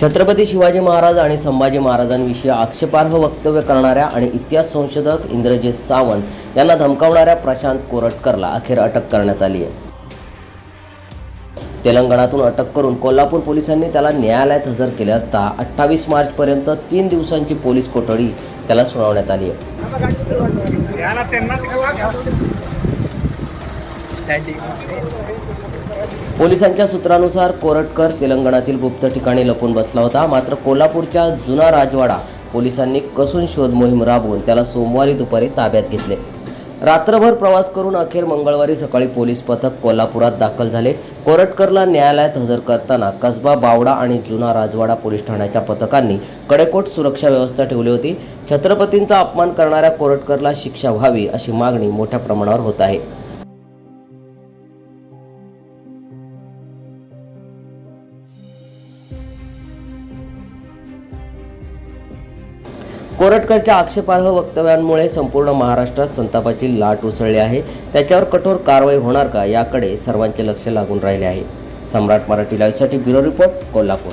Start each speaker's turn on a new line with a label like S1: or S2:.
S1: छत्रपती शिवाजी महाराज आणि संभाजी महाराजांविषयी आक्षेपार्ह वक्तव्य करणाऱ्या आणि इतिहास संशोधक इंद्रजित सावंत यांना धमकावणाऱ्या प्रशांत कोरटकरला अखेर अटक करण्यात आली आहे. तेलंगणातून अटक करून कोल्हापूर पोलिसांनी त्याला न्यायालयात हजर केले असता अठ्ठावीस मार्चपर्यंत तीन दिवसांची पोलीस कोठडी त्याला सुनावण्यात आली आहे. पोलिसांच्या सूत्रानुसार कोरटकर तेलंगणातील गुप्त ठिकाणी लपून बसला होता. मात्र कोल्हापूरच्या जुना राजवाडा पोलिसांनी कसून शोध मोहीम राबवून त्याला सोमवारी दुपारी ताब्यात घेतले. रात्रभर प्रवास करून अखेर मंगळवारी सकाळी पोलीस पथक कोल्हापुरात दाखल झाले. कोरटकरला न्यायालयात हजर करताना कसबा बावडा आणि जुना राजवाडा पोलीस ठाण्याच्या पथकांनी कडेकोट सुरक्षा व्यवस्था ठेवली होती. छत्रपतींचा अपमान करणाऱ्या कोरटकरला शिक्षा व्हावी अशी मागणी मोठ्या प्रमाणावर होत आहे. कोरटकरच्या आक्षेपार्ह वक्तव्यांमुळे संपूर्ण महाराष्ट्रात संतापाची लाट उसळली आहे. त्याच्यावर कठोर कारवाई होणार का याकडे सर्वांचे लक्ष लागून राहिले आहे. सम्राट मराठी लाईव्हसाठी ब्युरो रिपोर्ट कोल्हापूर.